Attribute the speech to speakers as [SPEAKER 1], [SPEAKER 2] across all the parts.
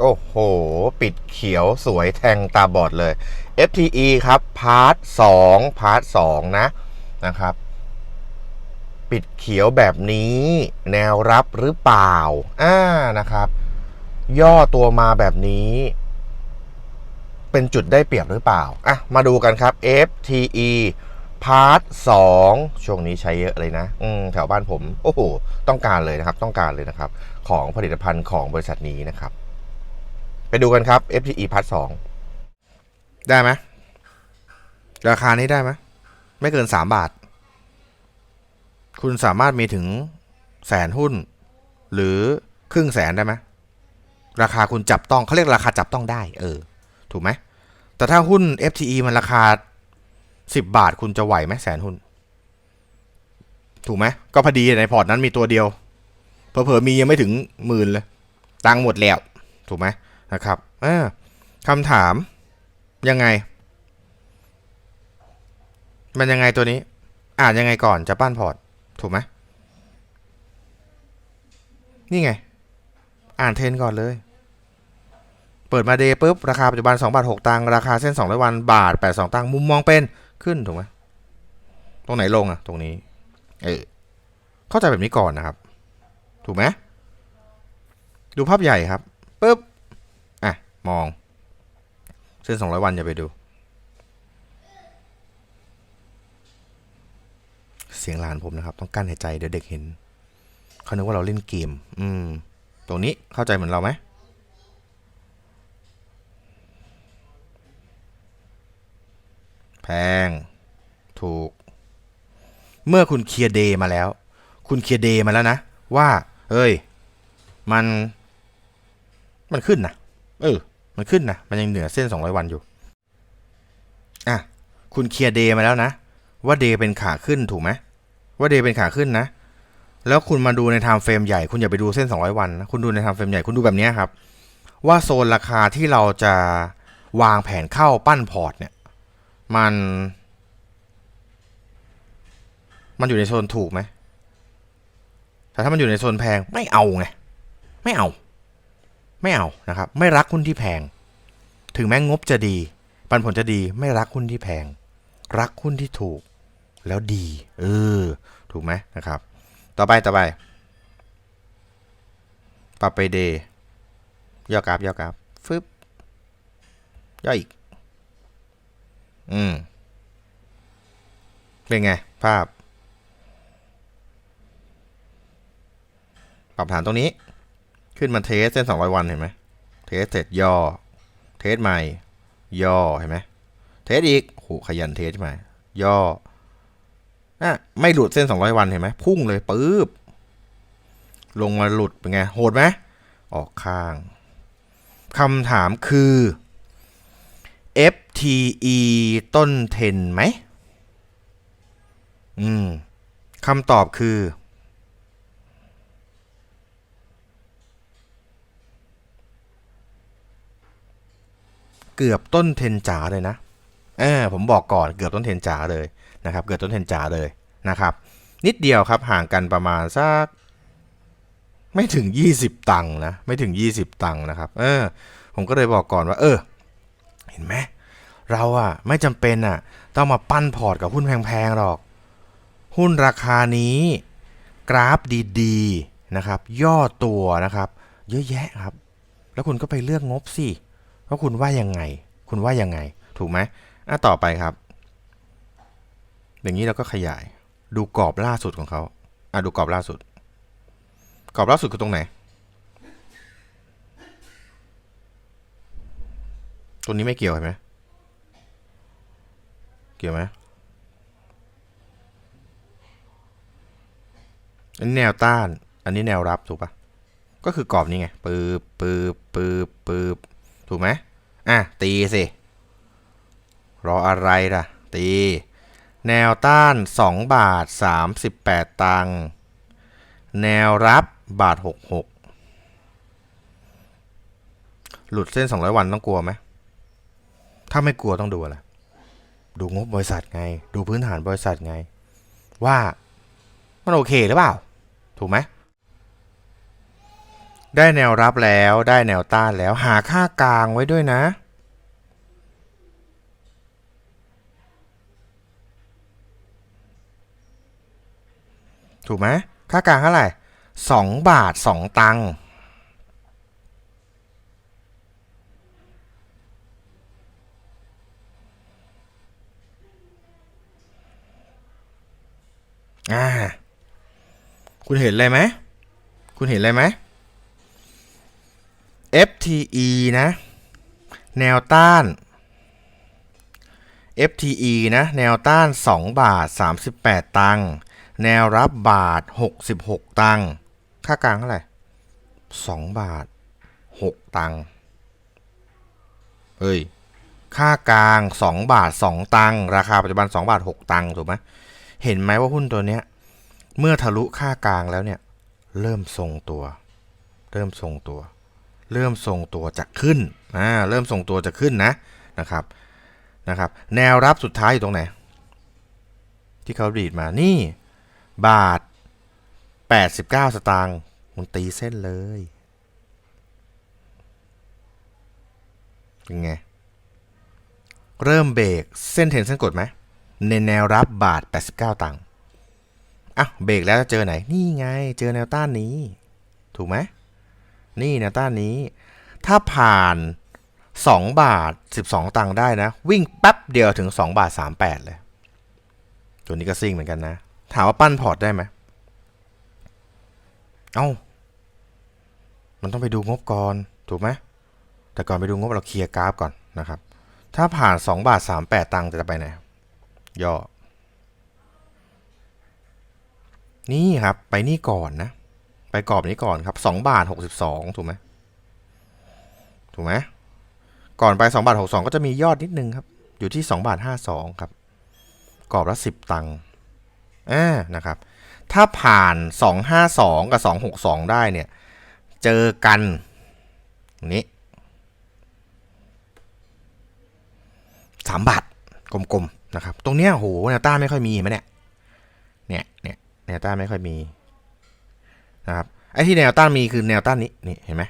[SPEAKER 1] โอ้โห ปิดเขียวสวยแทงตาบอดเลย FTE ครับ พาร์ท2พาร์ท2นะนะครับ ปิดเขียวแบบนี้ แนวรับหรือเปล่า อ่านะครับ ย่อตัวมาแบบนี้ เป็นจุดได้เปรียบหรือเปล่า อะ มาดูกันครับ FTE พาร์ท2ช่วงนี้ใช้เยอะเลยนะ อืมแถวบ้านผม โอ้โห ต้องการเลยนะครับ ต้องการเลยนะครับ ของผลิตภัณฑ์ของบริษัทนี้นะครับ ไปดูกันครับ FTE พาร์ท2ได้ไหมราคานี้ได้ไหมไม่เกิน 3 บาท คุณสามารถมีถึงแสนหุ้น หรือครึ่งแสนได้ไหมราคาคุณจับต้องเขาเรียกราคาจับต้องได้ เออ ถูกไหม แต่ถ้าหุ้น FTE มันราคา 10 บาท คุณจะไหวไหมแสนหุ้น ถูกไหม ก็พอดีในพอร์ตนั้นมีตัวเดียวเผลอๆมียังไม่ถึงหมื่นเลย ตังค์หมดแล้ว ถูกไหม นะครับคำถามยังไง มันยังไงตัวนี้ อ่านยังไงก่อนจะปั้นพอร์ต ถูกไหมนี่ไง อ่านเทรนก่อนเลย เปิดมาเดย์ปุ๊บ ราคาปัจจุบัน2บาท6ตังค์ราคาเส้น200วันบาท82ตังค์มุมมองเป็นขึ้นถูกไหมตรงไหนลงอะตรงนี้ เออเข้าใจแบบนี้ก่อนนะครับ ถูกไหมดูภาพใหญ่ครับปุ๊บ มอง เส้น 200 วันอย่าไปดู เสียงหลานผมนะครับ ต้องกั้นหายใจเดี๋ยวเด็กเห็น เขานึกว่าเราเล่นเกม อืม ตรงนี้เข้าใจเหมือนเราไหมแพง ถูก เมื่อคุณเคลียร์เดย์มาแล้ว คุณเคลียร์เดย์มาแล้วนะ ว่า เอ้ย มัน มันขึ้นนะ เออ มันขึ้นนะมันยังเหนือเส้น 200 วันอยู่ อะ คุณเคลียร์เดย์มาแล้วนะ ว่าเดย์เป็นขาขึ้นถูกไหมว่าเดย์เป็นขาขึ้นนะ แล้วคุณมาดูในไทม์เฟรมใหญ่ คุณอย่าไปดูเส้น 200 วันนะคุณดูในไทม์เฟรมใหญ่คุณดูแบบนี้ครับ ว่าโซนราคาที่เราจะวางแผนเข้าปั้นพอร์ตเนี่ย มัน มันอยู่ในโซนถูกไหมแต่ถ้ามันอยู่ในโซนแพงไม่เอาไง ไม่เอา ไม่เอานะครับ ไม่รักหุ้นที่แพง ถึงแม้งบจะดี ปันผลจะดีไม่รักหุ้นที่แพง รักหุ้นที่ถูก แล้วดี เออ ถูกไหมนะครับ ต่อไปต่อไปปรับไปเดย์ย่อกราฟย่อกราฟฟึบย่ออีก อืม เป็นไง ภาพ ปรับฐานตรงนี้ ขึ้นมาเทสเส้น 200 วันเห็นไหมเทสเสร็จย่อ เทสใหม่ ย่อเห็นไหมเทสอีกโหขยันเทสใหม่ย่ออะไม่หลุดเส้น 200 วันเห็นไหมพุ่งเลยปึ๊บลงมาหลุดเป็นไงโหดไหมออกข้างคำถามคือ FTE ต้นเทนไหม อืมคำตอบคือ เกือบต้นเทนจ๋าเลยนะเออผมบอกก่อนเกือบต้นเทนจ๋าเลยนะครับ เกือบต้นเทนจ๋าเลยนะครับ นิดเดียวครับห่างกันประมาณสักไม่ถึง 20 ตังค์นะ ไม่ถึง 20 ตังค์นะครับ เออ ผมก็เลยบอกก่อนว่า เออ เห็นไหมเราอะไม่จำเป็นอะต้องมาปั้นพอร์ตกับหุ้นแพงๆหรอก หุ้นราคานี้กราฟดีๆนะครับ ย่อตัวนะครับ เยอะแยะครับ แล้วคุณก็ไปเลือกงบสิ ว่าคุณว่ายังไง คุณว่ายังไง ถูกไหมอะต่อไปครับ อย่างนี้เราก็ขยาย ดูกรอบล่าสุดของเขาอะดูกรอบล่าสุด กรอบล่าสุดคือตรงไหน ตัวนี้ไม่เกี่ยวเห็นไหมเกี่ยวไหมอันนี้แนวต้าน อันนี้แนวรับถูกปะก็คือกรอบนี้ไงปืบปืบปืบปืบถูกไหม อะ ตีสิ รออะไรล่ะ ตี แนวต้าน 2 บาท 38 ตังค์แนวรับบาท 66 หลุดเส้น 200 วันต้องกลัวไหม ถ้าไม่กลัวต้องดูอะไร ดูงบบริษัทไง ดูพื้นฐานบริษัทไง ว่ามันโอเคหรือเปล่า ถูกไหม ได้แนวรับแล้วได้แนวต้านแล้วหาค่ากลางไว้ด้วยนะ ถูกไหมค่ากลางเท่าไหร่สองบาทสองตังค์อ่า คุณเห็นอะไรไหม คุณเห็นอะไรไหม FTE นะ แนวต้าน FTE นะ แนวต้าน 2 บาท 38 ตังค์แนวรับบาท 66 ตังค์ค่ากลางเท่าไหร่ 2 บาท 6 ตังค์เฮ้ย ค่ากลาง 2 บาท 2 ตังค์ราคาปัจจุบัน 2 บาท 6 ตังค์ถูกไหมเห็นไหมว่าหุ้นตัวเนี้ย เมื่อทะลุค่ากลางแล้วเนี่ย เริ่มทรงตัว เริ่มทรงตัว เริ่มทรงตัวจะขึ้นอ่าเริ่มทรงตัวจะขึ้นนะนะครับนะครับ แนวรับสุดท้ายอยู่ตรงไหน ที่เขาดีดมานี่ บาท 89 สตางค์มันตีเส้นเลยเป็นไงเริ่มเบรกเส้นเทนเส้นกดไหมในแนวรับบาท 89 ตังค์อะเบรกแล้วจะเจอไหน นี่ไง เจอแนวต้านนี้ ถูกไหม นี่แนวต้านนี้ ถ้าผ่าน 2 บาท 12 ตังค์ได้นะ วิ่งแป๊บเดียวถึง 2 บาท 38 เลย ตัวนี้ก็ซิ่งเหมือนกันนะ ถามว่าปั้นพอร์ตได้ไหมเอ้า มันต้องไปดูงบก่อน ถูกไหมแต่ก่อนไปดูงบเราเคลียร์กราฟก่อนนะครับ ถ้าผ่าน 2 บาท 38 ตังค์จะไปไหน ย่อ นี่ครับ ไปนี่ก่อนนะ ไปกรอบนี้ก่อนครับ2บาท62ถูกไหมถูกไหมก่อนไป2บาท62ก็จะมียอดนิดนึงครับ อยู่ที่2บาท52ครับ กรอบละ10ตังค์อ่านะครับ ถ้าผ่าน252กับ262ได้เนี่ย เจอกันนี้3บาทกลมๆนะครับ ตรงเนี้ยโหแนวต้านไม่ค่อยมีเห็นไหมเนี่ยเนี่ยเนี่ยแนวต้านไม่ค่อยมี นะครับไอ้ที่แนวต้านมีคือแนวต้านนี้นี่เห็นไหม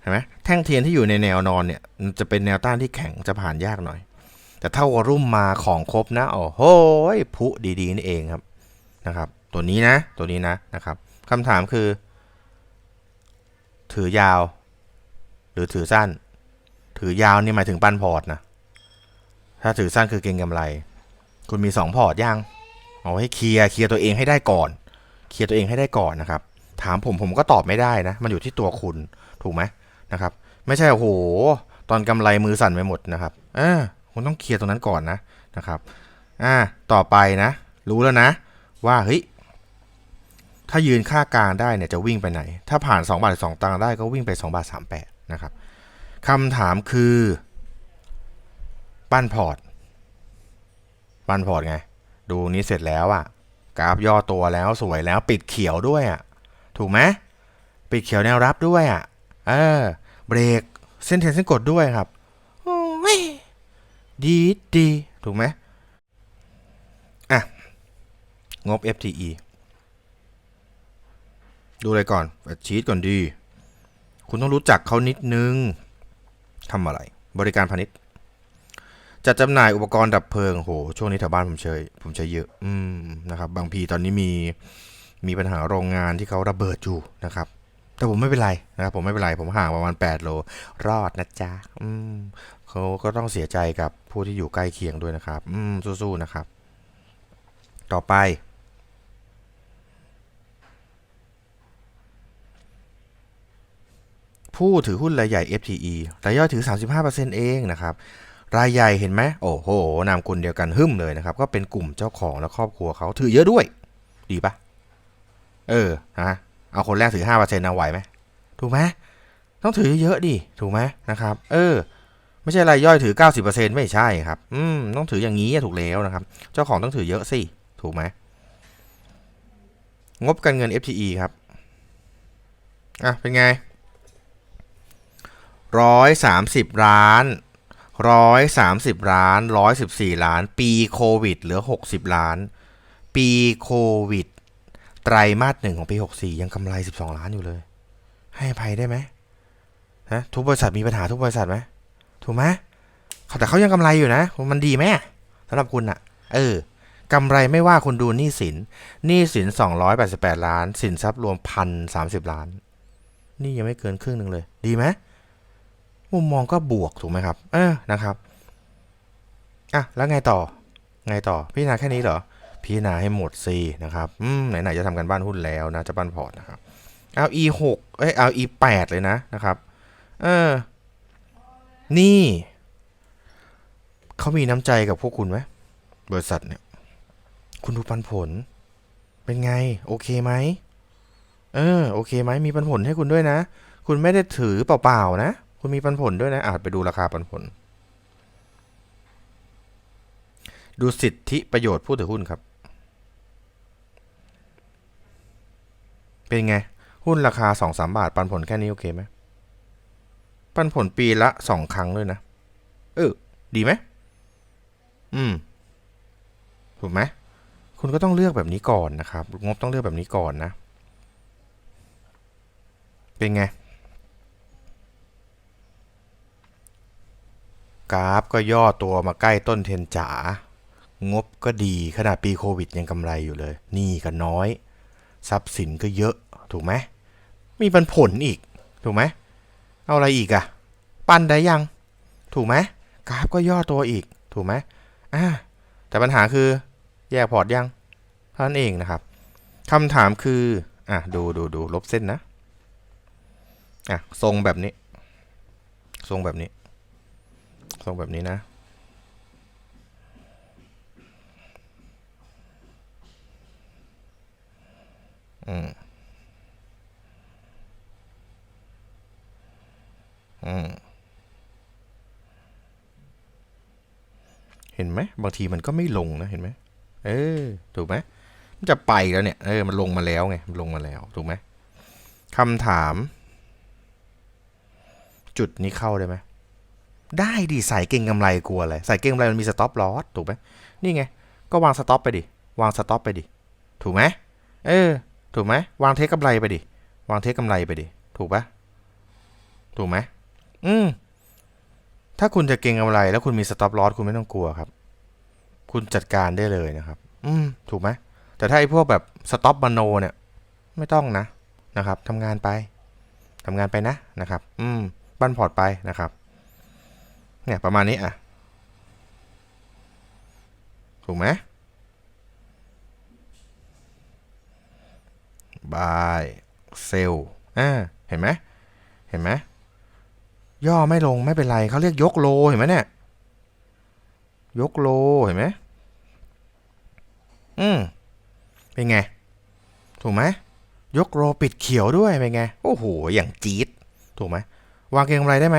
[SPEAKER 1] เห็นไหมแท่งเทียนที่อยู่ในแนวนอนเนี่ยจะเป็นแนวต้านที่แข็งจะผ่านยากหน่อย แต่ถ้าวอรุ่มมาของครบนะโอ้โหพุดีๆนี่เองครับนะครับ ตัวนี้นะตัวนี้นะนะครับคำถามคือ ถือยาว หรือถือสั้น ถือยาวนี่หมายถึงปั้นพอร์ตนะถ้าถือสั้นคือเก็งกำไร คุณมีสองพอร์ตยังเอาให้เคลียร์เคลียร์ตัวเองให้ได้ก่อน เคลียร์ตัวเองให้ได้ก่อนนะครับ ถามผมผมก็ตอบไม่ได้นะ มันอยู่ที่ตัวคุณถูกไหมนะครับ ไม่ใช่โอ้โห ตอนกำไรมือสั่นไปหมดนะครับอ่าคุณต้องเคลียร์ตรงนั้นก่อนนะนะครับอ่าต่อไปนะ รู้แล้วนะ ว่าเฮ้ยถ้ายืนค่ากลางได้เนี่ยจะวิ่งไปไหน ถ้าผ่าน 2 บาท2ตังค์ได้ก็วิ่งไป 2 บาท 38 นะครับคำถามคือ ปั้นพอร์ต ปั้นพอร์ตไง ดูนี้เสร็จแล้วอะ กราฟย่อตัวแล้วสวยแล้วปิดเขียวด้วยอะถูกไหมปิดเขียวแนวรับด้วยอะเออเบรกเส้นเทนเส้นกดด้วยครับโอ้ยดีดีถูกไหมอะงบ FTE ดูอะไรก่อนชีตก่อนดี คุณต้องรู้จักเขานิดนึงทำอะไร บริการพาณิชย์ จัดจำหน่ายอุปกรณ์ดับเพลิงโหช่วงนี้แถวบ้านผมใช้ผมใช้เยอะ อืมนะครับ บางพีตอนนี้มีมีปัญหาโรงงานที่เขาระเบิดอยู่นะครับ แต่ผมไม่เป็นไรนะครับผมไม่เป็นไร ผมห่างประมาณ 8 โล รอดนะจ๊ะอืมเขาก็ต้องเสียใจกับผู้ที่อยู่ใกล้เคียงด้วยนะครับ อืมสู้ๆนะครับ ต่อไปผู้ถือหุ้นรายใหญ่ FTE รายย่อยถือ 35%เองนะครับ รายใหญ่เห็นไหมโอ้โห นามกุลเดียวกันหึ่มเลยนะครับ ก็เป็นกลุ่มเจ้าของและครอบครัวเขาถือเยอะด้วย ดีปะเออฮะเอาคนแรกถือ5%เอาไหวไหมถูกไหมต้องถือเยอะดิถูกไหมนะครับ เออ ไม่ใช่รายย่อยถือ 90%ไม่ใช่ครับ อืมต้องถืออย่างนี้ถูกแล้วนะครับ เจ้าของต้องถือเยอะสิถูกไหมงบการเงิน FTE ครับอะเป็นไงร้อยสามสิบล้าน ร้อยสามสิบล้านร้อยสิบสี่ล้าน ปีโควิดเหลือหกสิบล้าน ปีโควิด ไตรมาสหนึ่งของปีหกสี่ยังกำไรสิบสองล้านอยู่เลย ให้อภัยได้ไหมฮะทุกบริษัทมีปัญหาทุกบริษัทไหมถูกไหมขาแต่เขายังกำไรอยู่นะ มันดีไหมสำหรับคุณอะเออกำไรไม่ว่าคุณดูหนี้สินหนี้สิน288ล้าน สินทรัพย์รวมพันสามสิบล้าน นี่ยังไม่เกินครึ่งหนึ่งเลย ดีไหม มุมมองก็บวกถูกไหมครับ เออนะครับอะแล้วไงต่อ ไงต่อ พิจารณาแค่นี้เหรอ พิจารณาให้หมดสินะครับอืมไหนๆจะทำกันบ้านหุ้นแล้วนะจะบ้านพอร์ตนะครับเอา e หกเอ้ยเอา e แปดเลยนะนะครับเออนี่เขามีน้ำใจกับพวกคุณไหมบริษัทเนี่ย คุณดูปันผล เป็นไง โอเคไหมเออ โอเคไหมมีปันผลให้คุณด้วยนะ คุณไม่ได้ถือเปล่าๆนะ คุณมีปันผลด้วยนะอาจไปดูราคาปันผล ดูสิทธิประโยชน์ผู้ถือหุ้นครับ เป็นไง หุ้นราคาสองสามบาท ปันผลแค่นี้โอเคไหมปันผลปีละสองครั้งด้วยนะ เออ ดีไหม อืม ถูกไหม คุณก็ต้องเลือกแบบนี้ก่อนนะครับ งบต้องเลือกแบบนี้ก่อนนะ เป็นไง กราฟก็ย่อตัวมาใกล้ต้นเทนจ๋างบก็ดีขนาดปีโควิดยังกำไรอยู่เลยหนี้ก็น้อย ทรัพย์สินก็เยอะถูกไหมมีปันผลอีก ถูกไหมเอาอะไรอีกอะปั้นได้ยัง ถูกไหมกราฟก็ย่อตัวอีก ถูกไหมอ่าแต่ปัญหาคือแยกพอร์ตยังเท่านั้นเองนะครับคำถามคืออะดูดูดูลบเส้นนะอะทรงแบบนี้ ทรงแบบนี้ ทรงแบบนี้นะอืมอืมเห็นไหมบางทีมันก็ไม่ลงนะเห็นไหมเออถูกไหมมันจะไปแล้วเนี่ยเออมันลงมาแล้วไงมันลงมาแล้วถูกไหมคำถาม จุดนี้เข้าได้ไหม ได้ดิใส่เก่งกำไรกลัวอะไรใส่เก่งกำไรมันมีสต็อปลอสถูกไหมนี่ไง ก็วางสต็อปไปดิ วางสต็อปไปดิ ถูกไหมเออ ถูกไหมวางเทคกำไรไปดิ วางเทคกำไรไปดิ ถูกปะถูกไหมอืมถ้าคุณจะเก่งกำไร แล้วคุณมีสต็อปลอสคุณไม่ต้องกลัวครับ คุณจัดการได้เลยนะครับ อืมถูกไหมแต่ถ้าไอ้พวกแบบสต็อปมโนเนี่ย ไม่ต้องนะนะครับทำงานไปทำงานไปนะนะครับ อืมบันพอร์ตไปนะครับ เนี่ยประมาณนี้อะ ถูกไหมบายเซลอ่าเห็นไหมเห็นไหมย่อไม่ลงไม่เป็นไรเขาเรียกยกโลเห็นไหมเนี่ย ยกโลเห็นไหมอืมเป็นไง ถูกไหมยกโลปิดเขียวด้วยเป็นไง โอ้โห อย่างจี๊ดถูกไหมวางเกงกำไรได้ไหม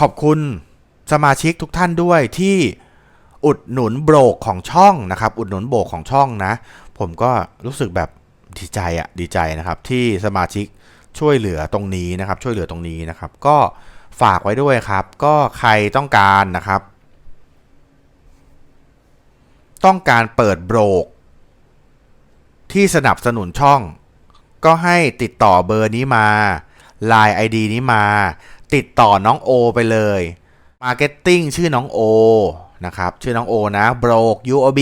[SPEAKER 1] ขอบคุณสมาชิกทุกท่านด้วยที่อุดหนุนโบรกของช่องนะครับ อุดหนุนโบรกของช่องนะ ผมก็รู้สึกแบบดีใจอะดีใจนะครับ ที่สมาชิกช่วยเหลือตรงนี้นะครับ ช่วยเหลือตรงนี้นะครับ ก็ฝากไว้ด้วยครับ ก็ใครต้องการนะครับ ต้องการเปิดโบรกที่สนับสนุนช่อง ก็ให้ติดต่อเบอร์นี้มา Line ID นี้มา ติดต่อน้องโอไปเลย Marketing ชื่อน้องโอนะครับชื่อน้องโอนะ b r o k UOB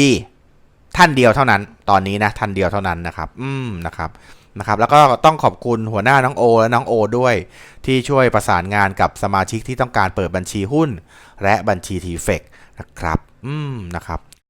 [SPEAKER 1] ท่านเดียวเท่านั้น ตอนนี้นะท่านเดียวเท่านั้นนะครับ อืมนะครับนะครับแล้วก็ต้องขอบคุณหัวหน้าน้องโอและน้องโอด้วย ที่ช่วยประสานงานกับสมาชิกที่ต้องการเปิดบัญชีหุ้น และบัญชีทีเฟกนะครับ อืมนะครับ